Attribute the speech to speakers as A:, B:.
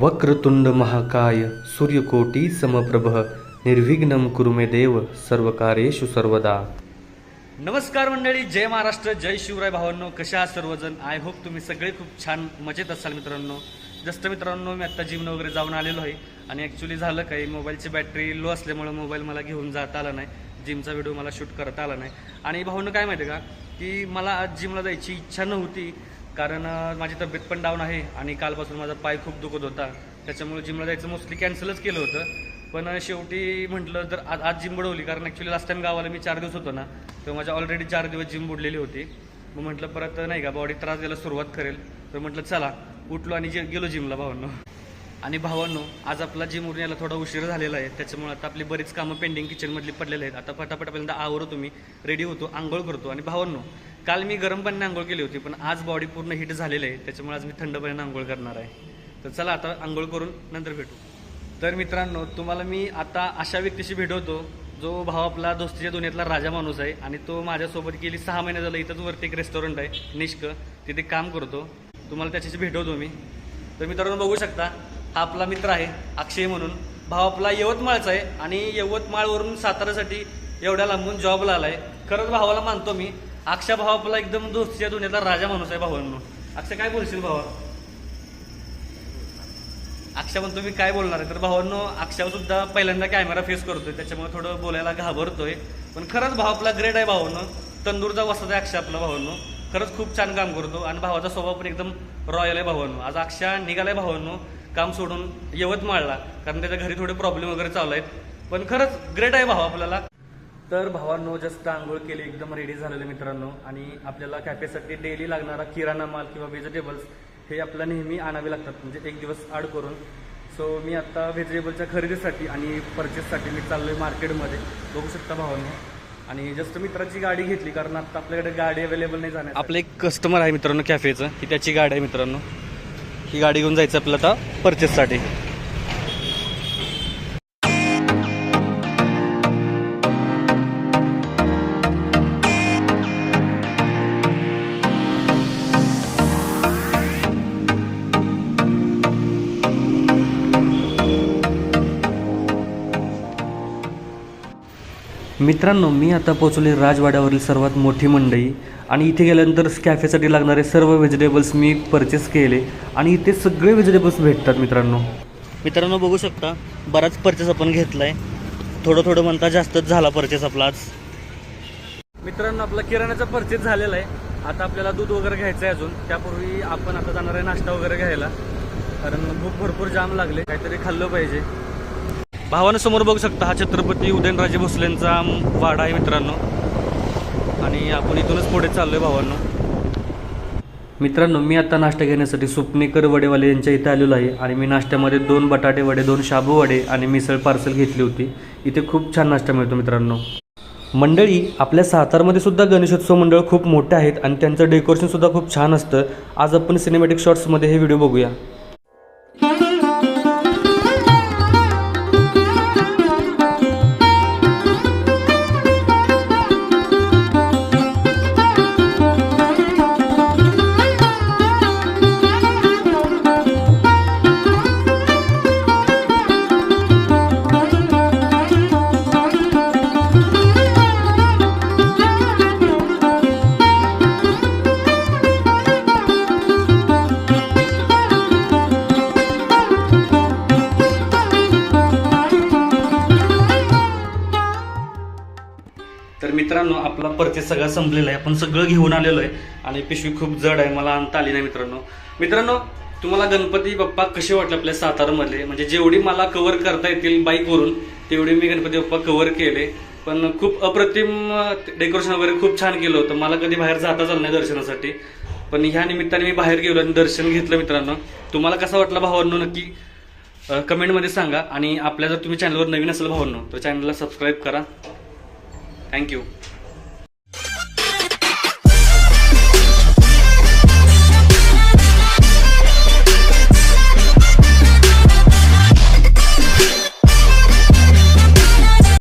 A: वक्रतुंड महाकाय सूर्यकोटी समप्रभ निर्विघ्नम कुरुमे देव सर्व सर्वकारेषु सर्वदा। नमस्कार मंडळी जय महाराष्ट्र जय शिवराय भावांनो कशा आहात सर्वजण? आय होप तुम्ही सगळे खूप छान मजेत असाल मित्रांनो. जस्ट मित्रांनो मी आत्ता जिमनं वगैरे जाऊन आलेलो आहे आणि ॲक्च्युली झालं काही मोबाईलची बॅटरी लो असल्यामुळे मोबाईल मला घेऊन जाता आला नाही. जिमचा व्हिडिओ मला शूट करता आला नाही. आणि भाऊनं काय माहिती आहे का? की मला आज जिमला जायची इच्छा नव्हती कारण माझी तब्येत पण डाऊन आहे आणि कालपासून माझा पाय खूप दुखत होता. त्याच्यामुळे जिमला जायचं मोस्टली कॅन्सलच केलं होतं. पण शेवटी म्हटलं तर आज आज जिम बुडवली. कारण ॲक्च्युली लास्ट टाइम गावाला मी चार दिवस होतो ना तेव्हा माझ्या ऑलरेडी चार दिवस जिम बुडलेली होती. मग म्हटलं परत नाही का बॉडी त्रास द्यायला सुरुवात करेल. तर म्हटलं चला उठलो आणि जे गेलो जिमला भावांनो. आणि भावांनो आज आपला जिम उरून यायला थोडा उशीर झालेला आहे. त्याच्यामुळे आता आपली बरीच कामं पेंडिंग किचनमधली पडलेली आहेत. आता पटापट पहिल्यांदा आवरतो मी रेडी होतो आंघोळ करतो. आणि भावांनो काल मी गरम पाण्याने आंघोळ केली होती पण आज बॉडी पूर्ण हिट झालेली आहे त्याच्यामुळे आज मी थंड पाण्याने आंघोळ करणार आहे. तर चला आता आंघोळ करून नंतर भेटू. तर मित्रांनो तुम्हाला मी आता अशा व्यक्तीशी भेटवतो जो भाव आपला दोस्तीच्या दुनियातला राजा माणूस आहे आणि तो माझ्यासोबत गेली सहा महिने झालं इथंच वरती एक रेस्टॉरंट आहे निष्क. तिथे काम करतो. तुम्हाला त्याच्याशी भेटवतो मी. तर मित्रांनो बघू शकता हा आपला मित्र आहे अक्षय म्हणून. भाव आपला यवतमाळचा आहे आणि यवतमाळवरून साताऱ्यासाठी एवढ्या लांबून जॉबला आला आहे खरंच भावाला मानतो मी अक्षय भाव आपला एकदम दोस्तीच्या दुनियातला राजा माणूस आहे भावांनो अक्षय काय बोलशील भावा? अक्षय म्हणतो मी काय बोलणार? आहे तर भावांनो अक्षा सुद्धा पहिल्यांदा कॅमेरा फेस करतोय त्याच्यामुळे थोडं बोलायला घाबरतोय. पण खरंच भाव आपला ग्रेट आहे भावांनो. तंदूरचा वसत आहे अक्षय आपला भावांनो. खरंच खूप छान काम करतो आणि भावाचा स्वभाव पण एकदम रॉयल आहे भावांनो. आज अक्षय निघालाय भावांनो काम सोडून यवतमाळला कारण त्याच्या घरी थोडे प्रॉब्लेम वगैरे चालू आहेत. पण खरंच ग्रेट आहे भाऊ आपल्याला. तर भावांनो जस्ट आंघोळ केली एकदम रेडी झालेले मित्रांनो. आणि आपल्याला कॅफेसाठी डेली लागणारा किराणा माल किंवा व्हेजिटेबल्स हे आपल्याला नेहमी आणावे लागतात. म्हणजे एक दिवस आड करून. सो मी आता व्हेजिटेबलच्या खरेदीसाठी आणि परचेससाठी मी चाललोय मार्केटमध्ये बघू शकता भावांनो. आणि जस्ट मित्राची गाडी घेतली कारण आता आपल्याकडे गाडी अवेलेबल नाही जाणार आपलं एक कस्टमर आहे मित्रांनो कॅफेचं की त्याची गाडी आहे मित्रांनो. ही गाडी घेऊन जायचं आपल्याला आता परचेससाठी मित्रांनो मी आता पोचले राजवाड्यावरील सर्वात मोठी मंडई आणि इथे गेल्यानंतर कॅफेसाठी लागणारे सर्व व्हेजिटेबल्स मी परचेस केले आणि इथे सगळे व्हेजिटेबल्स भेटतात मित्रांनो. मित्रांनो बघू शकता बराच परचेस आपण घेतलाय. थोडं थोडं म्हणता जास्तच झाला परचेस आपला आज. मित्रांनो आपला किराण्याचा परचेस झालेला आहे. आता आपल्याला दूध वगैरे घ्यायचं आहे अजून. त्यापूर्वी आपण आता जाणार आहे नाश्ता वगैरे घ्यायला. कारण भूक भरपूर जाम लागले. काहीतरी खाल्लं पाहिजे. भावानं समोर बघू शकता हा छत्रपती उदयनराजे भोसलेंचा वाडा आहे मित्रांनो. आणि आपण इथूनच पुढे चाललोय भावांनो. मित्रांनो मी आता नाश्ता घेण्यासाठी सुपनेकर वडेवाले यांच्या इथे आलेलो आहे. आणि मी नाश्त्यामध्ये दोन बटाटे वडे दोन शाबू वडे आणि मिसळ पार्सल घेतली होती. इथे खूप छान नाश्ता मिळतो मित्रांनो. मंडळी आपल्या सातारमध्ये सुद्धा गणेशोत्सव मंडळ खूप मोठे आहेत आणि त्यांचं डेकोरेशन सुद्धा खूप छान असतं. आज आपण सिनेमॅटिक शॉर्ट्समध्ये हे व्हिडिओ बघूया. तर मित्रांनो आपला परचेस सगळा संपलेला आहे. आपण सगळं घेऊन आलेलो आहे आणि पिशवी खूप जड आहे मला आणता आली नाही मित्रांनो. मित्रांनो तुम्हाला गणपती बाप्पा कसे वाटले आपल्या सातारामधले? म्हणजे जेवढी मला कव्हर करता येतील बाईकवरून तेवढी मी गणपती बाप्पा कव्हर केले. पण खूप अप्रतिम डेकोरेशन वगैरे खूप छान केलं होतं. मला कधी बाहेर जाता झालं नाही दर्शनासाठी. पण ह्या निमित्ताने मी बाहेर गेलो आणि दर्शन घेतलं मित्रांनो. तुम्हाला कसा वाटला भावांनो? नक्की कमेंटमध्ये सांगा. आणि आपल्या जर तुम्ही चॅनलवर नवीन असेल भावांनो तर चॅनलला सबस्क्राईब करा. Thank you.